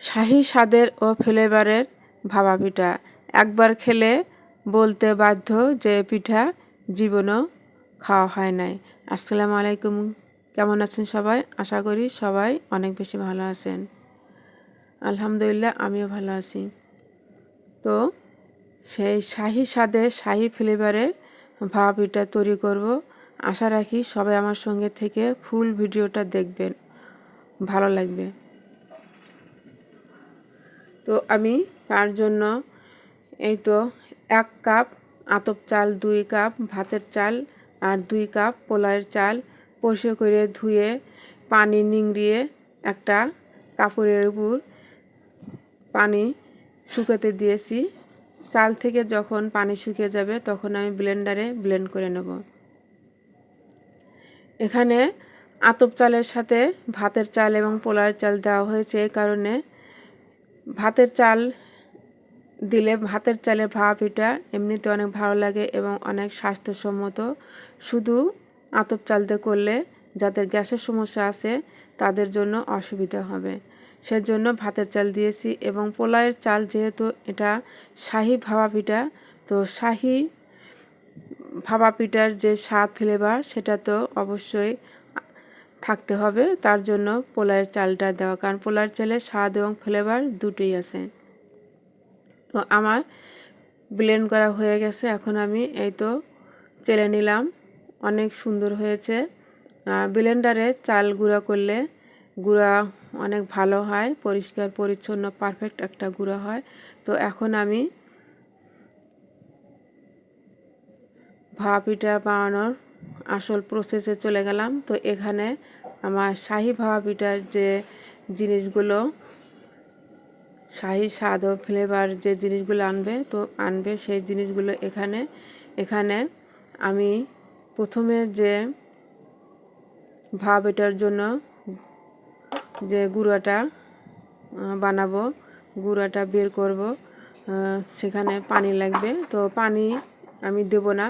শাহি স্বাদের ও ফ্লেভারের ভাপা পিঠা। একবার খেলে বলতে বাধ্য যে পিঠা জীবনও খাওয়া হয় নাই। আসসালামু আলাইকুম। কেমন আছেন সবাই? আশা করি সবাই অনেক বেশি ভালো আছেন। আলহামদুলিল্লাহ, আমিও ভালো আছি। তো সেই শাহি স্বাদের শাহি ফ্লেভারের ভাপা পিঠা তৈরি করব। আশা রাখি সবাই আমার সঙ্গে থেকে ফুল ভিডিওটা দেখবেন। ভালো লাগবে। তো আমি তার জন্য এই তো এক কাপ আতপ চাল, দুই কাপ ভাতের চাল আর দুই কাপ পোলাইয়ের চাল পরিষ্কার করে ধুয়ে, পানি নিংড়িয়ে একটা কাপড়ের উপর পানি শুকাতে দিয়েছি। চাল থেকে যখন পানি শুকিয়ে যাবে তখন আমি ব্লেন্ডারে ব্লেন্ড করে নেব। এখানে আতপ চালের সাথে ভাতের চাল এবং পোলার চাল দেওয়া হয়েছে এই কারণে ভাতের চাল দিলে ভাতের চালের ভাপা পিঠা এমনিতে অনেক ভালো লাগে এবং অনেক স্বাস্থ্যসম্মত। শুধু আতপ চাল দিয়ে করলে যাদের গ্যাসের সমস্যা আছে তাদের জন্য অসুবিধা হবে। সেজন্য ভাতের চাল দিয়েছি এবং পোলাইয়ের চাল যেহেতু এটা শাহি ভাপা পিঠা তো শাহি ভাপা পিঠার যে স্বাদ ফ্লেভার সেটা তো অবশ্যই থাকতে হবে। তার জন্য পোলার চালটা দেওয়া, কারণ পোলার চালে স্বাদ এবং ফ্লেভার দুটোই আছে। তো আমার ব্লেন্ড করা হয়ে গেছে। এখন আমি এই তো চেলে নিলাম। অনেক সুন্দর হয়েছে। আর ব্লেন্ডারে চাল গুঁড়া করলে গুঁড়া অনেক ভালো হয়। পরিষ্কার, পরিচ্ছন্ন পারফেক্ট একটা গুঁড়া হয়। তো এখন আমি ভাপা পিঠা বানানোর আসল প্রসেসে চলে গেলাম। তো এখানে আমার শাহি ভাপা পিঠার যে জিনিসগুলো, শাহি স্বাদ ও ফ্লেভার যে জিনিসগুলো আনবে, তো আনবে সেই জিনিসগুলো এখানে। এখানে আমি প্রথমে যে ভাপ এটার জন্য যে গুঁড়াটা বানাবো, গুঁড়াটা বের করব সেখানে পানি লাগবে। তো পানি আমি দেব না।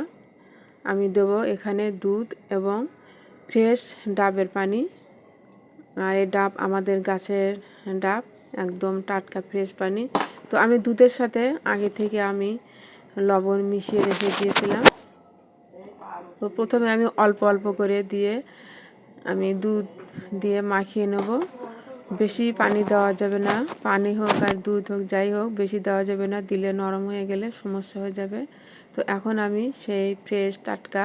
আমি দেব এখানে দুধ এবং ফ্রেশ ডাবের পানি। আর এই ডাব আমাদের গাছের ডাব, একদম টাটকা ফ্রেশ পানি। তো আমি দুধের সাথে আগে থেকে আমি লবণ মিশিয়ে রেখে দিয়েছিলাম। তো প্রথমে আমি অল্প অল্প করে দিয়ে আমি দুধ দিয়ে মাখিয়ে নেব। বেশি পানি দেওয়া যাবে না। পানি হোক আর দুধ হোক, যাই হোক, বেশি দেওয়া যাবে না। দিলে নরম হয়ে গেলে সমস্যা হয়ে যাবে। তো এখন আমি সেই ফ্রেশ টাটকা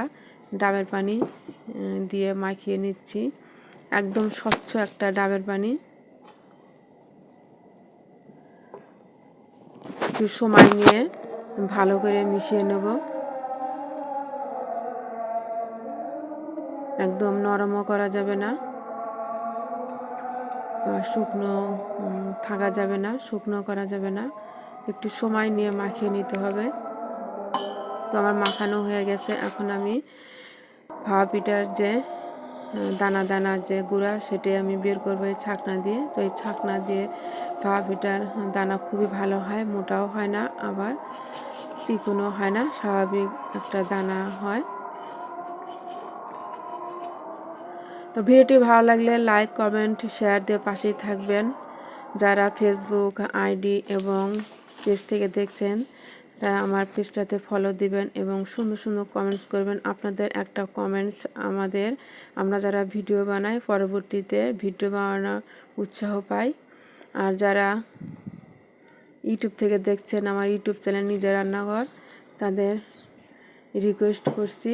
ডাবের পানি দিয়ে মাখিয়ে নিচ্ছি। একদম স্বচ্ছ একটা ডাবের পানি। একটু সময় নিয়ে ভালো করে মিশিয়ে নেব। একদম নরমও করা যাবে না শুকনো থাকা যাবে না, শুকনো করা যাবে না। একটু সময় নিয়ে মাখিয়ে নিতে হবে। তো আমার মাখানো হয়ে গেছে। এখন আমি ভাপা পিঠার যে দানা দানা যে গুঁড়া, সেটাই আমি বের করব এই ছাকনা দিয়ে। তো এই ছাকনা দিয়ে ভাপা পিঠার দানা খুবই ভালো হয়, মোটাও হয় না, আবার চিকনও হয় না, স্বাভাবিক একটা দানা হয়। তো ভিডিওটি ভালো লাগলে লাইক, কমেন্ট, শেয়ার দিয়ে পাশেই থাকবেন। যারা ফেসবুক আইডি এবং পেজ থেকে দেখছেন আমার পেজটাতে ফলো দিবেন এবং সুন্দর সুন্দর কমেন্টস করবেন। আপনাদের একটা কমেন্টস আমাদের, আমরা যারা ভিডিও বানাই, পরবর্তীতে ভিডিও বানানোর উৎসাহ পাই। আর যারা ইউটিউব থেকে দেখছেন, আমার ইউটিউব চ্যানেল নিজের রান্নাঘর, তাদের রিকোয়েস্ট করছি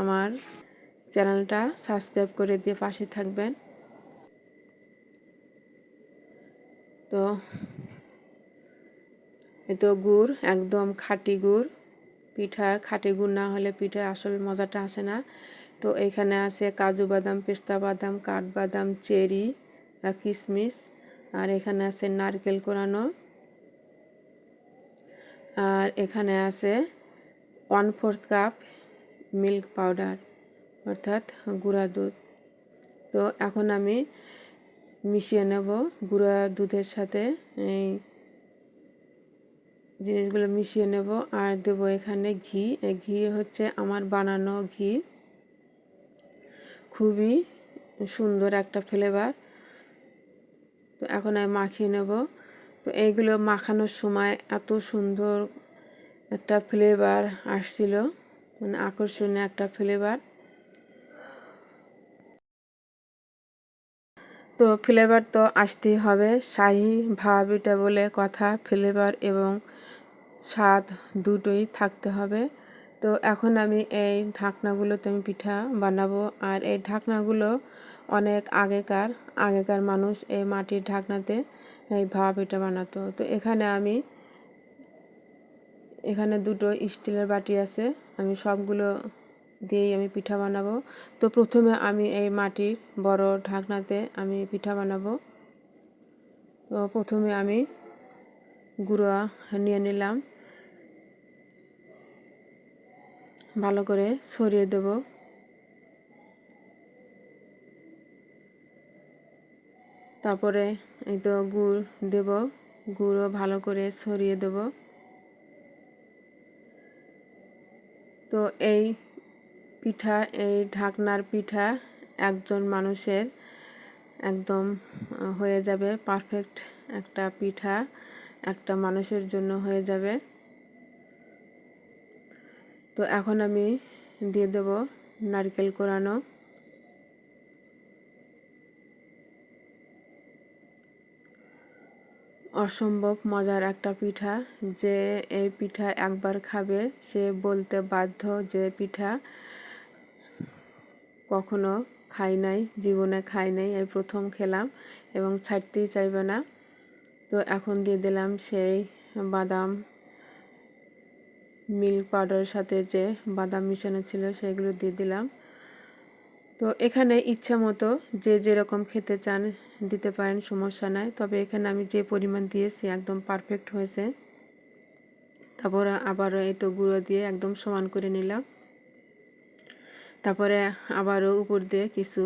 আমার চ্যানেলটা সাবস্ক্রাইব করে দিয়ে পাশে থাকবেন। তো তো গুড়, একদম খাঁটি গুড়। পিঠার খাঁটি গুড় না হলে পিঠার আসল মজাটা আসে না। তো এখানে আছে কাজু বাদাম, পেস্তা বাদাম কাঠবাদাম চেরি আর কিশমিশ আর এখানে আছে নারকেল কোরানো। আর এখানে আছে one fourth cup milk powder, অর্থাৎ গুঁড়া দুধ। তো এখন আমি মিশিয়ে নেব গুঁড়া দুধের সাথে, এই জিনিসগুলো মিশিয়ে নেব আর দেব এখানে ঘি। ঘি হচ্ছে আমার বানানো ঘি। খুবই সুন্দর একটা ফ্লেভার তো এখন আমি মাখিয়ে নেব। তো এইগুলো মাখানোর সময় এত সুন্দর একটা ফ্লেভার আসছিল। মানে আকর্ষণীয় একটা ফ্লেভার তো ফ্লেভার তো আসতেই হবে। শাহি ভাব এটা বলে কথা। ফ্লেভার এবং স্বাদ দুটোই থাকতে হবে। তো এখন আমি এই ঢাকনাগুলোতে আমি পিঠা বানাবো। আর এই ঢাকনাগুলো অনেক আগেকার আগেকার মানুষ এই মাটির ঢাকনাতে এই ভাব পিঠা বানাতো। তো এখানে আমি, এখানে দুটো স্টিলের বাটি আছে। আমি সবগুলো দিয়েই আমি পিঠা বানাবো। তো প্রথমে আমি এই মাটির বড় ঢাকনাতে আমি পিঠা বানাবো। তো প্রথমে আমি গুঁড়ো নিয়ে নিলাম। ভালো করে ছড়িয়ে দেব। তারপরে এই তো গুড় দেব গুঁড়ো ভালো করে ছড়িয়ে দেব। তো এই পিঠা, এই ঢাকনার পিঠা একজন মানুষের একদম হয়ে যাবে পারফেক্ট একটা পিঠা, একটা মানুষের জন্য হয়ে যাবে। তো এখন আমি দিয়ে দেব নারকেল কোরানো। অসম্ভব মজার একটা পিঠা যে এই পিঠা একবার খাবে সে বলতে বাধ্য যে পিঠা কখনো খাই নাই, জীবনে খাই নাই, এই প্রথম খেলাম এবং ছাড়তেই চাইবে না। তো এখন দিয়ে দিলাম সেই বাদাম মিল্ক পাউডারের সাথে যে বাদাম মিশানো ছিল সেগুলো দিয়ে দিলাম। তো এখানে ইচ্ছা মতো যে যেরকম খেতে চান দিতে পারেন, সমস্যা নাই। তবে এখানে আমি যে পরিমাণ দিয়েছি একদম পারফেক্ট হয়েছে। তারপর আবার এই তো গুঁড়ো দিয়ে একদম সমান করে নিলাম। তারপরে আবারও উপর দিয়ে কিছু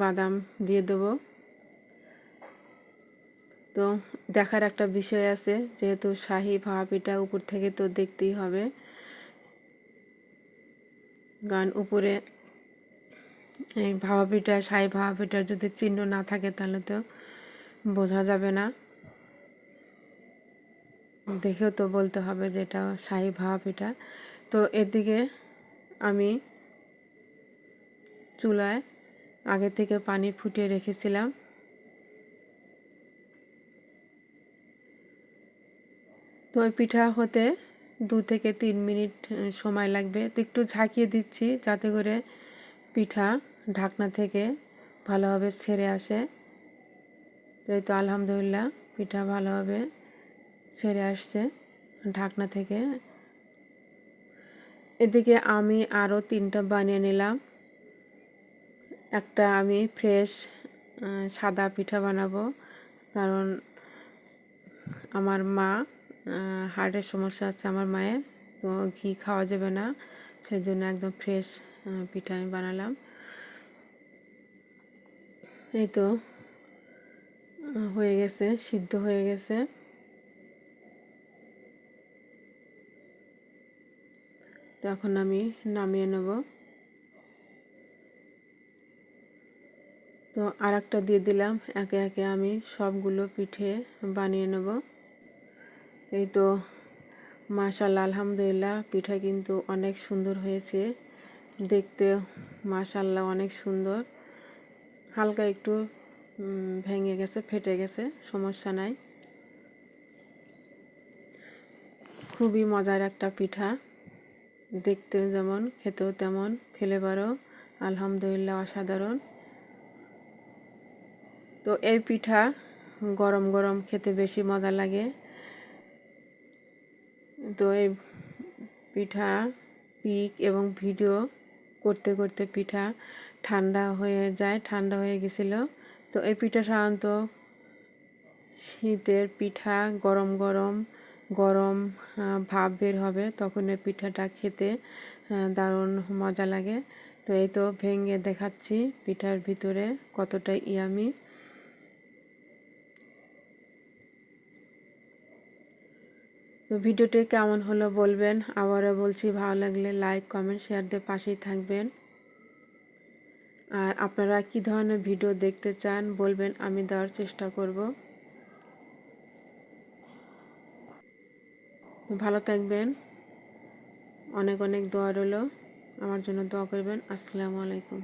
বাদাম দিয়ে দেবো। তো দেখার একটা বিষয় আছে, যেহেতু শাহি ভাব এটা উপর থেকে তো দেখতেই হবে। গান উপরে, এই ভাবা পিঠা শাহি ভাবা পিঠার যদি চিহ্ন না থাকে তাহলে তো বোঝা যাবে না। দেখেও তো বলতে হবে যে এটা শাহি ভাবা পিঠা তো এদিকে আমি চুলায় আগে থেকে পানি ফুটিয়ে রেখেছিলাম। তো ওই পিঠা হতে দু থেকে তিন মিনিট সময় লাগবে। তো একটু ঝাঁকিয়ে দিচ্ছি যাতে করে পিঠা ঢাকনা থেকে ভালোভাবে ছেড়ে আসে। তো এই তো আলহামদুলিল্লাহ পিঠা ভালোভাবে ছেড়ে আসছে ঢাকনা থেকে। এদিকে আমি আরও তিনটা বানিয়ে নিলাম। একটা আমি ফ্রেশ সাদা পিঠা বানাবো। কারণ আমার মা হার্টের সমস্যা আছে আমার মায়ের, তো ঘি খাওয়া যাবে না সেই জন্য একদম ফ্রেশ পিঠা আমি বানালাম। এই তো হয়ে গেছে, সিদ্ধ হয়ে গেছে। তো এখন আমি নামিয়ে নেব। তো আর একটা দিয়ে দিলাম, একে একে আমি সবগুলো পিঠে বানিয়ে নেব। এই তো, মাশাল্লাহ, আলহামদুলিল্লাহ, পিঠা কিন্তু অনেক সুন্দর হয়েছে। দেখতে মাশাল্লাহ অনেক সুন্দর। হালকা একটু ভেঙে গেছে, ফেটে গেছে, সমস্যা নাই। খুবই মজার একটা পিঠা। দেখতে যেমন, খেতেও তেমন ফ্লেভারও আলহামদুলিল্লাহ অসাধারণ। তো এই পিঠা গরম গরম খেতে বেশি মজা লাগে। এই পিঠা, পিক এবং ভিডিও করতে করতে পিঠা ঠান্ডা হয়ে যায়, ঠান্ডা হয়ে গেছিল। তো এই পিঠা সাধারণত শীতের পিঠা গরম গরম গরম ভাব বের হবে, তখন এই পিঠাটা খেতে দারুণ মজা লাগে। তো এই তো ভেঙে দেখাচ্ছি পিঠার ভিতরে কতটা ইয়ামি। তো ভিডিওটি কেমন হলো বলবেন। আবারও বলছি, ভালো লাগলে লাইক কমেন্ট শেয়ার দিয়ে পাশেই থাকবেন। আর আপনারা কি ধরনের ভিডিও দেখতে চান বলবেন, আমি দেওয়ার চেষ্টা করব। ভালো থাকবেন। অনেক অনেক দোয়া রইল। আমার জন্য দোয়া করবেন। আসসালামু আলাইকুম।